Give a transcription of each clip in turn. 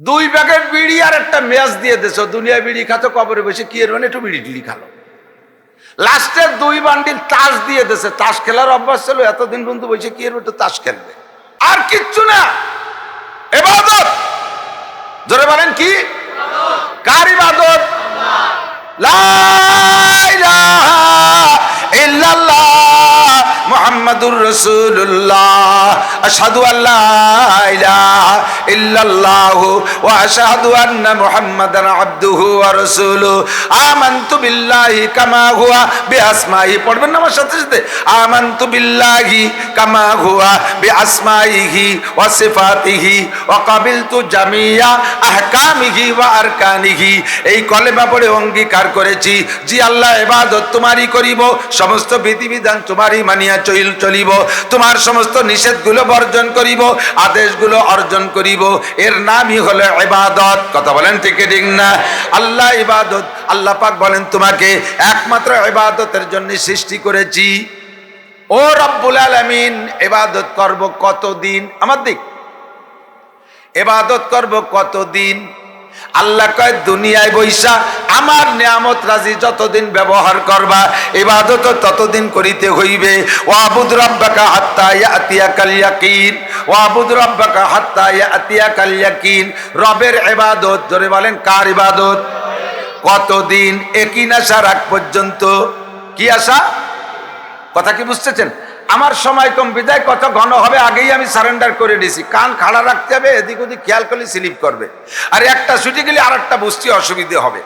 দুই প্যাকেট বিড়ি আর একটা ম্যাচ দিয়ে দেছ। দুনিয়ায় বিড়ি খাতো কবরে বসে, কি এর মানে? একটু বিড়ি টিড়ি খালো। লাস্টের দুই বান্ডিল তাস দিয়ে দেছে। তাস খেলার অভ্যাস ছিল, এতদিন বন্ধু বসে কি এর একটু তাস খেলবে? আর কিচ্ছু না। এবাদত। জোরে বলেন কি? কার ইবাদত? লা মুহাম্মাদুর রাসূলুল্লাহ। আশহাদু আল্লা ইলাহা ইল্লাল্লাহ ওয়া আশহাদু আন্না মুহাম্মাদান আবদুহু ওয়া রাসূলুহু। আমানতু বিল্লাহি কামা হুয়া। বিআসমাইহি পড়বেন না আমার সাথে সাথে? আমানতু বিল্লাহি কামা হুয়া। বিআসমাইহি ওয়া সিফাতিহি ওয়া কাবিলতু জামিয়া আহকামিহি ওয়া আরকানিহি। এই কলেমা পড়ে অঙ্গীকার করেছি। জি আল্লাহ ইবাদত তোমারই করিব। সমস্ত বিধিবিধান তোমারই মানিয়া চইল চলিব, তোমার সমস্ত নিষেধগুলো বর্জন করিব, আদেশগুলো অর্জন করিব। এর নামই হলো ইবাদত। কথা বলেন ঠিক ঠিক না? আল্লাহ ইবাদত, আল্লাহ পাক বলেন তোমাকে, একমাত্র ইবাদতের জন্য সৃষ্টি করেছি। ও রব্বুল আলামিন, ইবাদত করব কতদিন? আমার দিক। এবাদত করব কতদিন? আল্লাহ কয়, দুনিয়ায় বৈশা, আমার নিয়ামত রাজি যতদিন ব্যবহার করবা এবাদত ততদিন করিতে হইবে। ওয়াবুদ রব্বাকা হাত্তা ইয়াতিয়া কাল ইয়াকিন, ওয়াবুদ রব্বাকা হাত্তা ইয়াতিয়া কাল ইয়াকিন। রবের ইবাদত, জোরে বলেন, কার ইবাদত? কতদিন একই আশা রাখ পর্যন্ত? কি আশা? কথা কি বুঝতেছেন? আমার সময় কম, বিদায় কত ঘন হবে আগেই আমি সারেন্ডার করে নিয়েছি কান খাড়া রাখতে হবে, এদিক ওদিক খেয়াল করলে স্লিপ করবে। আর একটা ছুটি গেলে আর একটা বুঝতে অসুবিধে হবে।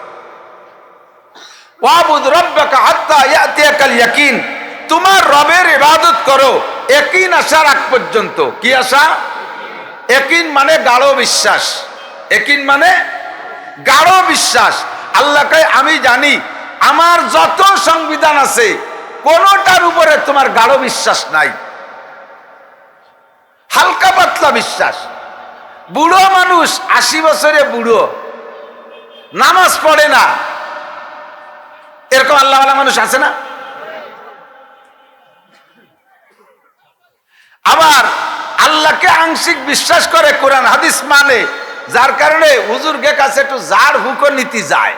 তোমার রবের ইবাদত করো একিন আসার আগ পর্যন্ত। কি আশা? একিন মানে গাঢ় বিশ্বাস। একিন মানে গাঢ় বিশ্বাস। আল্লাহকে আমি জানি, আমার যত সংবিধান আছে কোনটার উপরে তোমার গাঢ় বিশ্বাস নাই। হালকা পাতলা বিশ্বাস। বুড়ো মানুষ, আশি বছরে বুড়ো। নামাজ পড়ে না। এরকম আল্লাহ মানুষ আছে না? আবার আল্লাহকে আংশিক বিশ্বাস করে কোরআন, হাদিস মানে যার কারণে হুজুরকে কাছে একটু জার হুকো নীতি যায়।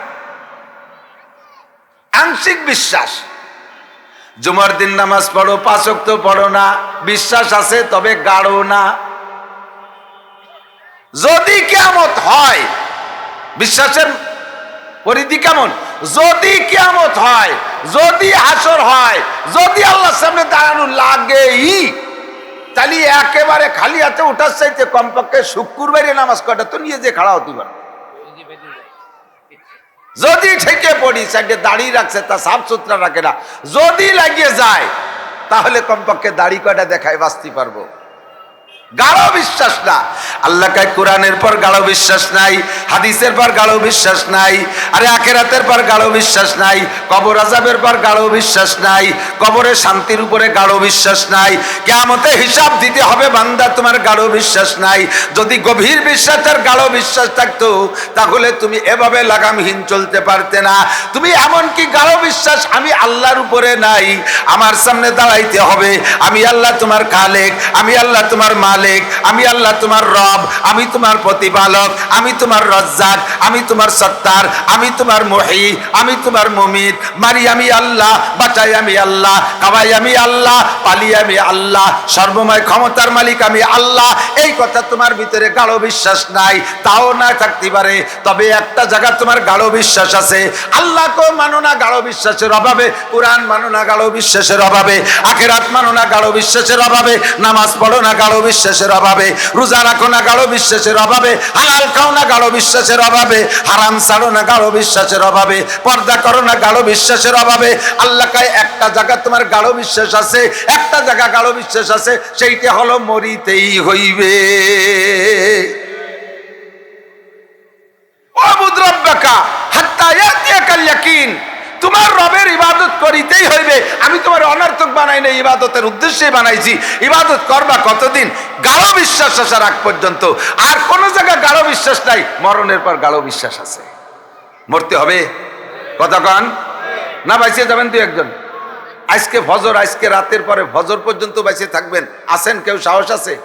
আংশিক বিশ্বাস। জুমার দিন নামাজ পড়ো পাঁচক তো পড়ো না, বিশ্বাস আছে, তবে গাড়ো না। যদি কেমত হয়, বিশ্বাসের পরিধি কেমন? যদি কেমত হয়, যদি হাসর হয়, যদি আল্লাহ সামনে দাঁড়ানো লাগেই, তাহলে একেবারে খালি হাতে উঠার চাইতে কমপক্ষে শুক্রবারে নামাজ কটা তো নিয়ে যে খাড়া হতে পারে। যদি ঠেকে পড়ি সাইডে দাড়ি রাখছে, তা সাফ সুতরা রাখে না। যদি লাগিয়ে যায়, তাহলে কমপক্ষে দাড়ি কয়টা দেখায়, বাঁচতে পারব। গাঢ় বিশ্বাস না আল্লাহ কায়, কোরআনের পর গাঢ় বিশ্বাস নাই, হাদিসের পর গাঢ় বিশ্বাস নাই, আরে আখেরাতের পর গাঢ় বিশ্বাস নাই, কবর আজাবের পর গাঢ় বিশ্বাস নাই শান্তির উপরে গাঢ় বিশ্বাস নাই কেমতে হিসাব দিতে হবে বান্দা, তোমার গাঢ় বিশ্বাস নাই। যদি গভীর বিশ্বাস আর গাঢ় বিশ্বাস থাকতো, তাহলে তুমি এভাবে লাগামহীন চলতে পারতে না। তুমি এমন কি গাঢ় বিশ্বাস, আমি আল্লাহর উপরে নাই, আমার সামনে দাঁড়াইতে হবে, আমি আল্লাহ তোমার খালেক, আমি আল্লাহ তোমার মালিক। আমি আল্লাহ তোমার রব, আমি তোমার প্রতিপালক, আমি তোমার রজ্জাক, আমি তোমার সত্তার, আমি তোমার মহি, আমি তোমার মমিত মারি আমি আল্লাহ, বাঁচাই আমি আল্লাহ কাবাই আমি আল্লাহ পালি আমি আল্লাহ, সর্বময় ক্ষমতার মালিক আমি আল্লাহ। এই কথা তোমার ভিতরে গাঢ় বিশ্বাস নাই, তাও না থাকতে পারে। তবে একটা জায়গা তোমার গাঢ় বিশ্বাস আছে। আল্লাহকে মানো না গাঢ় বিশ্বাসের অভাবে, কোরআন মানো না গাঢ় বিশ্বাসের অভাবে, আখেরাত মানো না গাঢ় বিশ্বাসের অভাবে, নামাজ পড়ো না গাঢ় বিশ্বাসের অভাবে, রোজা রাখো না গাঢ় বিশ্বাসের অভাবে, হালাল খাও না গাঢ় বিশ্বাসের অভাবে, হারাম ছাড়ো না গাঢ় বিশ্বাসের অভাবে, পর্দা করো না গাঢ় বিশ্বাসের অভাবে আল্লাহ কায় একটা জায়গা তোমার গাঢ় বিশ্বাস আছে, একটা জায়গা গাঢ় বিশ্বাস আছে, সেইটা হলো মরিতেই হইবে। তোমার রবের ইবাদত করিতেই হইবে আমি তোমার অনর্থক বানাই না ইবাদতের উদ্দেশ্যে বানাইছি। ইবাদত করবা কতদিন? গাঢ় বিশ্বাস আসার আগ পর্যন্ত। আর কোন জায়গায় গাঢ় বিশ্বাস নাই, মরণের পর গাঢ় বিশ্বাস আছে। মরতে হবে? কতক্ষণ না, বাইসে যাবেন তুই একজন। আজকে ফজর, আজকে রাতের পরে ফজর পর্যন্ত বাইসে থাকবেন। আছেন কেউ? সাহস আছে?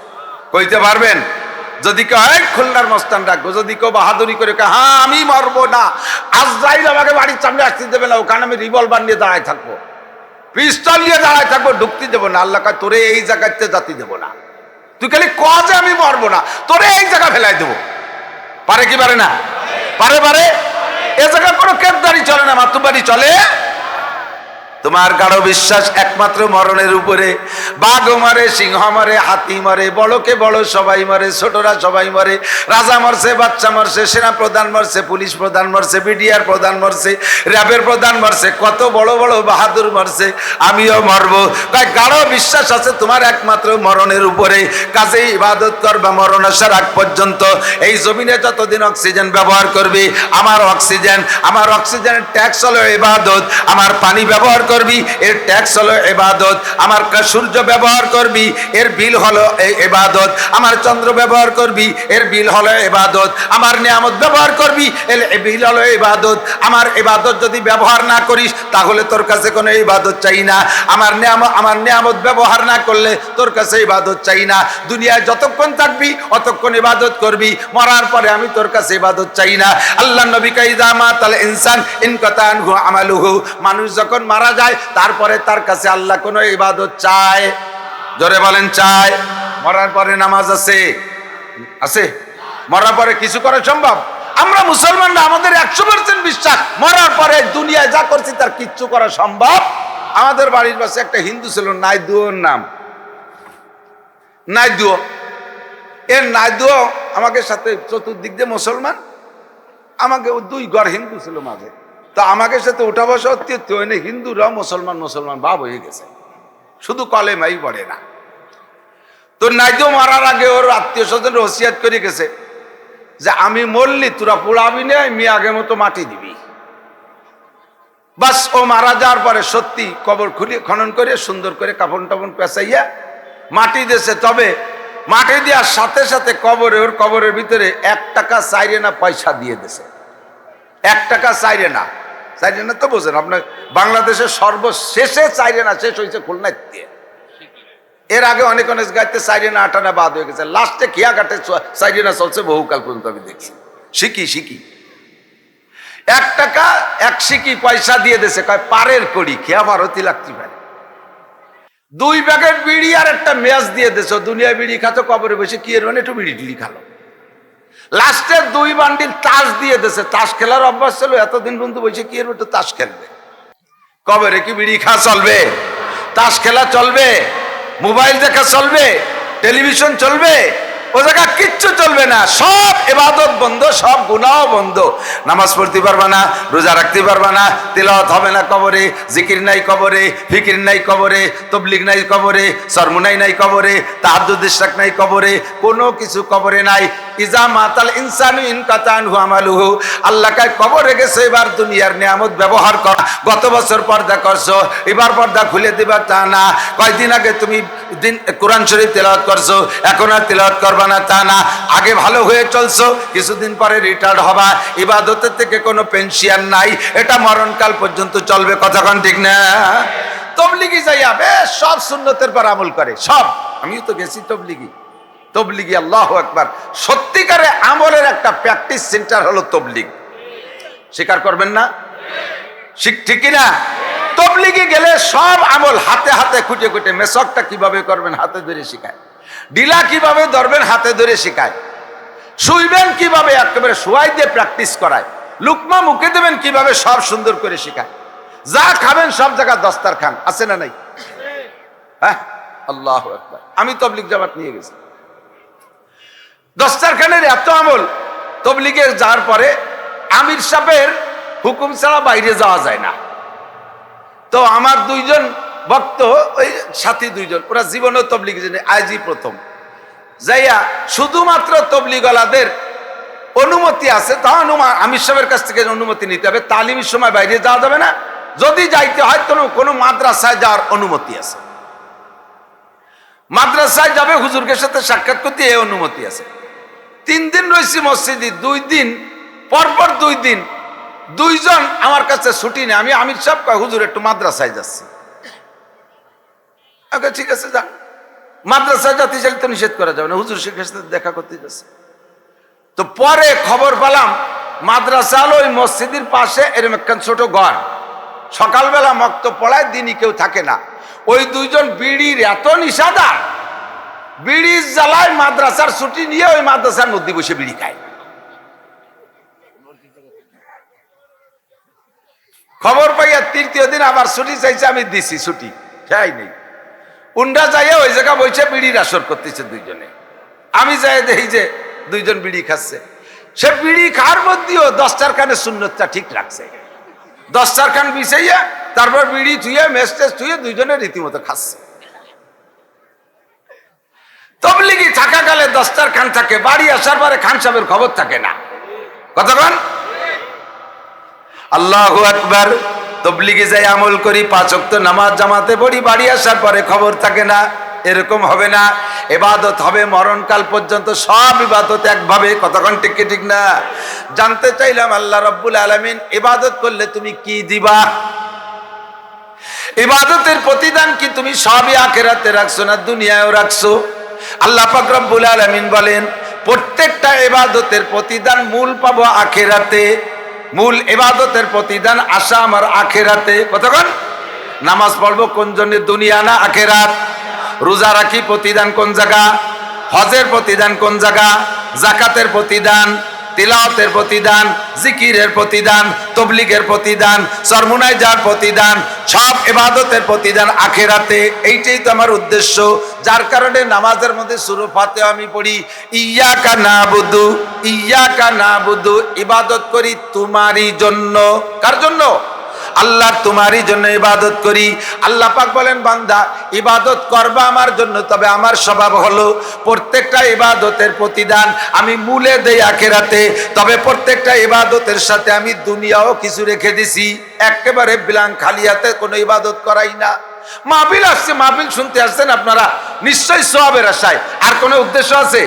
কইতে পারবেন? যদি কেউ হয় খুলনার মস্তান রাখব যদি কেউ বাহাদুরি করে হ্যাঁ আমি মরবো না। আজরাইল আমাকে বাড়ির সামনে আসতে দেবে না, ওখানে আমি রিভলভার নিয়ে দাঁড়ায় থাকব। পিস্তল নিয়ে দাঁড়ায় থাকব ঢুকতে দেবো না। আল্লাহ কয়, তোরে এই জায়গাতে জাতি দেবো না। তুই খালি কজে আমি মরবো না তোরে এই জায়গা ফেলাই দেবো। পারে কি পারে না? পারে পারে? এ জায়গায় কোনো কেদারি চলে না মাতুবাড়ি চলে। তোমার গাঢ় বিশ্বাস একমাত্র মরণের উপরে। বাঘ মারে, সিংহ মারে, হাতি মারে, বড়কে বড় সবাই মারে, ছোটরা সবাই মারে, রাজা মরছে, বাচ্চা মরছে, সেনা প্রধান মরছে, পুলিশ প্রধান মরছে, বিডিআর প্রধান মরছে, র্যাবের প্রধান মারছে, কত বড় বড় বাহাদুর মারছে, আমিও মরবো। তাই গাঢ় বিশ্বাস আছে তোমার একমাত্র মরণের উপরে। কাজে ইবাদত করবা, মরণ আসার আগ পর্যন্ত। এই জমিনে যতদিন অক্সিজেন ব্যবহার করবে, আমার অক্সিজেন, আমার অক্সিজেনের ট্যাক্স হলো ইবাদত, আমার পানি ব্যবহার করবি, এর ট্যাক্স হলো ইবাদত আমার সূর্য ব্যবহার করবি, এর বিল হলো এই ইবাদত আমার চন্দ্র ব্যবহার করবি, এর বিল হলো ইবাদত আমার নিয়ামত ব্যবহার করবি, এর বিল হলো ইবাদত আমার ইবাদত যদি ব্যবহার না করিস, তাহলে তোর কাছে কোনো ইবাদত চাই না, আমার নিয়ামত আমার নিয়ামত ব্যবহার না করলে তোর কাছে ইবাদত চাই না, দুনিয়ায় যতক্ষণ থাকবি, অতক্ষণ ইবাদত করবি, মরার পরে আমি তোর কাছে ইবাদত চাই না আল্লাহ নবী কাইদা মা তাহলে ইনসান ইনকাতান আমালুহু, মানুষ যখন মারা যায় তারপরে তার কাছে আল্লাহ কোনো ইবাদত চায়। জোরে বলেন, চায়। মরার পরে নামাজ আছে। আছে? মরার পরে কিছু করা সম্ভব? আমরা মুসলমানরা, আমাদের একশো পার্সেন্ট বিশ্বাস, মরার পরে দুনিয়ায় যা করছি তার কিচ্ছু করা সম্ভব? আমাদের বাড়ির পাশে একটা হিন্দু ছিল, নাইদুয়োর নাম। নাইদুয়ো। এর নাইদুয়ো আমাকে সাথে চতুর্দিক দিয়ে মুসলমান আমাকে দুই ঘর হিন্দু ছিল মাঝে। তো আমাকে সাথে উঠা বসা অত্যন্ত এনে হিন্দুরা মুসলমান মুসলমান ভাব হয়ে গেছে। শুধু কলেমাই পড়ে না। তো নাইদুয়ো মারার আগে ওর আত্মীয় স্বজন রসিয়াত করে গেছে যে, আমি মরলি, তোরা পোড়াবি না, আমি আগে মতো মাটি দিবি। বাস ও মারা যাওয়ার পরে সত্যি কবর খুলে খনন করে সুন্দর করে কাপড় টাপন পেঁচাইয়া মাটি দিয়েছে। তবে মাটি দেওয়ার সাথে সাথে কবরে, ওর কবরের ভিতরে এক টাকা চাইরে না, পয়সা দিয়ে দিছে এক টাকা চাইরে না। চাইরে না তো বোঝেন, আপনার বাংলাদেশের সর্বশেষে চাইরে না, শেষ হয়েছে খুলনায় দিয়ে এর আগে অনেক অনেক গাইতে সাইরেনা আটানা বাদ হয়ে গেছে। লাস্টে খেয়া ঘাটে সাইরেনা চলছে, বহুকাল পর্যন্ত আমি দেখছি। শিখি শিখি। এক টাকা, এক শিকি পয়সা দিয়ে দেছে কয়, পারের করি খেয়া ভারতই লাগতে পারে। দুই প্যাকেট বিড়ি আর একটা মেয়াজ দিয়ে দেছো দুনিয়া বিড়ি খাতো, কবরে বসে কি এর মানে? একটু বিড়ি টিড়ি খালো। লাস্টে দুই বান্ডিল তাস দিয়ে দেশে তাস খেলার অভ্যাস ছিল, এতদিন বন্ধু বলছে কি এর একটু তাস খেলবে? কবে রে কি বিড়ি খা চলবে? তাস খেলা চলবে? মোবাইল দেখা চলবে? টেলিভিশন চলবে? ও জায়গা কিচ্ছু চলবে না। সব এবাদত বন্ধ, সব গুনাও বন্ধ। নামাজ পড়তে পারবা না, রোজা রাখতে পারবা না, তেলাওয়াত হবে না কবরে, জিকির নাই কবরে, ফিকির নাই কবরে, তবলিগ নাই কবরে, সরমুনাই নাই কবরে তাহাদুদ ইশরাক নাই কবরে, কোনো কিছু কবরে নাই। ইজা মাতাল ইনসানু ইনকাতান হু আমালুহু। আল্লাহ কায়, কবরে গেছে, এবার দুনিয়ার নিয়ামত ব্যবহার কর। গত বছর পর্দা করছ, এবার পর্দা খুলে দিবা তা না। কয়দিন আগে তুমি দিন কোরআন শরীফ তেলাওয়াত করছ, এখন আর তেলাওয়াত করবা না, তা না। আগে ভালো হয়ে চলছো, কিছুদিন পরে রিটায়ার্ড হবা। ইবাদতের থেকে কোনো পেনশিয়ান নাই, এটা মরণকাল পর্যন্ত চলবে কতক্ষণ ঠিক না? তবলিগি যাইয়া বেশ, সব সুন্নতের পর আমল করে, সব। আমিও তো গেছি তবলিগি। তবলিগি, আল্লাহ একবার সত্যিকারে আমলের একটা প্র্যাকটিস সেন্টার হলো তবলিগ। স্বীকার করবেন না? ঠিক ঠিকই না? তবলিগে গেলে সব আমল হাতে হাতে খুঁটে খুঁটে মেসকটা কীভাবে করবেন হাতে ধরে শিখায়? ডিলা কীভাবে ধরবেন হাতে ধরে শিখায়? শুইবেন কীভাবে একেবারে শুয়াই দিয়ে প্র্যাকটিস করায়? লুকমা মুখে দেবেন কীভাবে সব সুন্দর করে শিখায়? যা খাবেন সব জায়গা দস্তার খান আছে না নাই? হ্যাঁ? আল্লাহ আমি তবলিগ জামাত নিয়ে গেছি। দস্তারখানের এত আমল তবলিগে যাওয়ার পরে আমির সাহেবের হুকুম ছাড়া বাইরে যাওয়া যায় না। তো আমার দুইজন ভক্ত, ওই সাথী দুইজন, ওরা জীবনেও তবলিগ আজই প্রথম। যাইয়া শুধুমাত্র তবলিগলাদের অনুমতি আছে, তা অনুমা, আমির সাহেবের কাছ থেকে অনুমতি নিতে হবে, তালিমের সময় বাইরে যাওয়া যাবে না। যদি যাইতে হয় কোনো কোনো মাদ্রাসায় যাওয়ার অনুমতি আছে। মাদ্রাসায় যাবে, হুজুরকে সাথে সাক্ষাৎ করতে এই অনুমতি আছে। তিন দিন রয়েছি মসজিদে, দুই দিন, পরপর দুই দিন দুইজন আমার কাছে ছুটি নেই। আমি আমির সাহেব কয়, হুজুর, একটু মাদ্রাসায় যাচ্ছি। ঠিক আছে যান মাদ্রাসায় যাতে চাইলে তো নিষেধ করা যাবে না। হুজুর শেখের সাথে দেখা করতে যাচ্ছে। তো পরে খবর পেলাম মাদ্রাসা হলো ওই মসজিদের পাশে এরম একটা ছোট ঘর। সকালবেলা মক্ত পড়ায় দিনই কেউ থাকে না। ওই দুইজন বিড়ির এত নিষাদার বিড়ির জ্বালায় মাদ্রাসার ছুটি নিয়ে ওই মাদ্রাসার মধ্যে বসে বিড়ি খায়। খবর পাইয়া তৃতীয় দিন আবার ছুটি চাইছে, আমি দিছি ছুটি খাই নেই। উন্ডা যাইয়া ওই জায়গা বসে বিড়ির আসর করতেছে দুইজনে। আমি যাই দেখি যে দুইজন বিড়ি খাচ্ছে। সে বিড়ি খাওয়ার মধ্যেও দশটার কানে শূন্যতা ঠিক রাখছে। দশটার খান বিছাইয়া তারপর বিড়ি থুয়ে মেসটেস থুয়ে দুইজনে রীতিমতো খাচ্ছে। তবলিগি থাকাকালে দশটার খান থাকে, বাড়ি আসার পরে খান সাহেবের খবর থাকে না। কতক্ষণ? আল্লাহ আকবার। তবলিগে যাই আমল করি, পাঁচ ওয়াক্ত নামাজ জামাতে পড়ি, বাড়ি আসার পরে খবর থাকে না, এরকম হবে না। এবাদত হবে, মরণকাল পর্যন্ত সব ইবাদত একভাবে, কতক্ষণ ঠিক ঠিক না? জানতে চাইলাম আল্লাহ রব্বুল আলমিন, ইবাদত করলে তুমি কি দিবা? ইবাদতের প্রতিদান কি তুমি সবই আখেরাতে রাখছো না দুনিয়ায়ও রাখছো? আল্লাহ রব্বুল আলামিন বলেন, প্রত্যেকটা এবাদতের প্রতিদান মূল পাবো আখেরাতে। মূল ইবাদতের প্রতিদান আশা আমার আখেরাতে। কতক্ষণ? নামাজ পড়ব কোন জন্য? দুনিয়া না আখেরাত? রোজা রাখি প্রতিদান কোন জায়গা? হজের প্রতিদান কোন জায়গা? জাকাতের প্রতিদান তিলাওয়াতের প্রতিদান, জিকিরের প্রতিদান, তবলিগের প্রতিদান সরমুনায় যার প্রতিদান, সব এবাদতের প্রতিদান আখেরাতে। এইটাই তো আমার উদ্দেশ্য। যার কারণে নামাজের মধ্যে শুরু ফাতে আমি পড়ি ইয়া কা না বুধু ইয়া কা না বুধু ইবাদত করি তোমারই জন্য। কার জন্য? আল্লাহ তোমারই জন্য ইবাদত করি। আল্লাহ পাক বলেন, বান্দা, ইবাদত করবা আমার জন্য, তবে আমার স্বভাব হলো প্রত্যেকটা ইবাদতের প্রতিদান আমি মূলে দেই আখেরাতে, তবে প্রত্যেকটা ইবাদতের সাথে আমি দুনিয়াও কিছু রেখে দিছি। একেবারে বিলাং খালিয়াতে কোনো ইবাদত করাই না। মাহবিল আসছে মাহবিল শুনতে আসছেন আপনারা, নিশ্চয়ই সবের আশায়। আর কোনো উদ্দেশ্য আছে?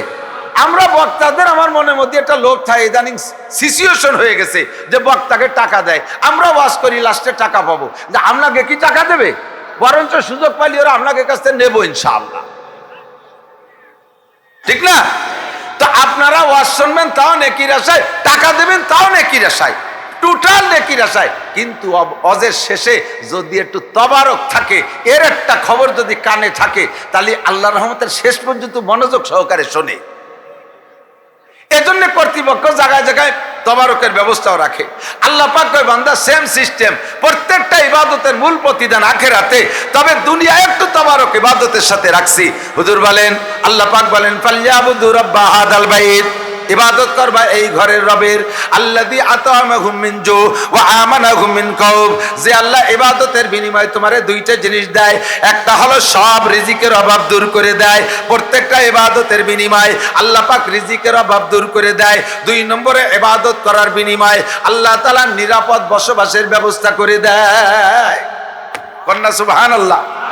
আমরা বক্তাদের আমার মনের মধ্যে একটা লোক থাকে, ইদানিং সিচুয়েশন হয়ে গেছে যে বক্তাকে টাকা দেয়। আমরা ওয়াজ করি লাস্টে টাকা পাবো। যে আপনাকে কি টাকা দেবে? বরঞ্চ সুযোগ পাইলে ওরা আপনাকে কাছ থেকে নেব ইনশাআল্লাহ। ঠিক না? তো আপনারা ওয়াজ শুনবেন, তাও নেকির আশায়। টাকা দেবেন, তাও নেকির আশায়। টোটাল নেকির আশায়। কিন্তু অজের শেষে যদি একটু তবারক থাকে, এর একটা খবর যদি কানে থাকে, তাহলে আল্লাহ রহমতের শেষ পর্যন্ত মনোযোগ সহকারে শোনে। এজন্য কর্তৃপক্ষ জায়গায় জায়গায় তবারকের ব্যবস্থাও রাখে। আল্লাহ পাক কয়, বান্দা সেম সিস্টেম প্রত্যেকটা ইবাদতের মূল প্রতিদান আখেরাতে, তবে দুনিয়া একটু তবারক ইবাদতের সাথে রাখছি। হুজুর বলেন, আল্লাহ পাক বলেন ফালিয়াবুদু রাব্বা হাদাল বাইত। ইবাদত করবা এই ঘরের রবের। আল্লাদি আতামাহুম মিন জু ওয়া আমানাহুম মিন খাউফ যে আল্লাহ ইবাদতের বিনিময়ে তোমারে দুইটা জিনিস দেয়। একটা হলো সব রিজিকের অভাব দূর করে দেয়। প্রত্যেকটা ইবাদতের বিনিময় আল্লাহ পাক রিজিকের অভাব দূর করে দেয়। দুই নম্বরে ইবাদত করার বিনিময় আল্লাহ তাআলা নিরাপদ বসবাসের ব্যবস্থা করে দেয়। কন্যা সুবহানাল্লাহ।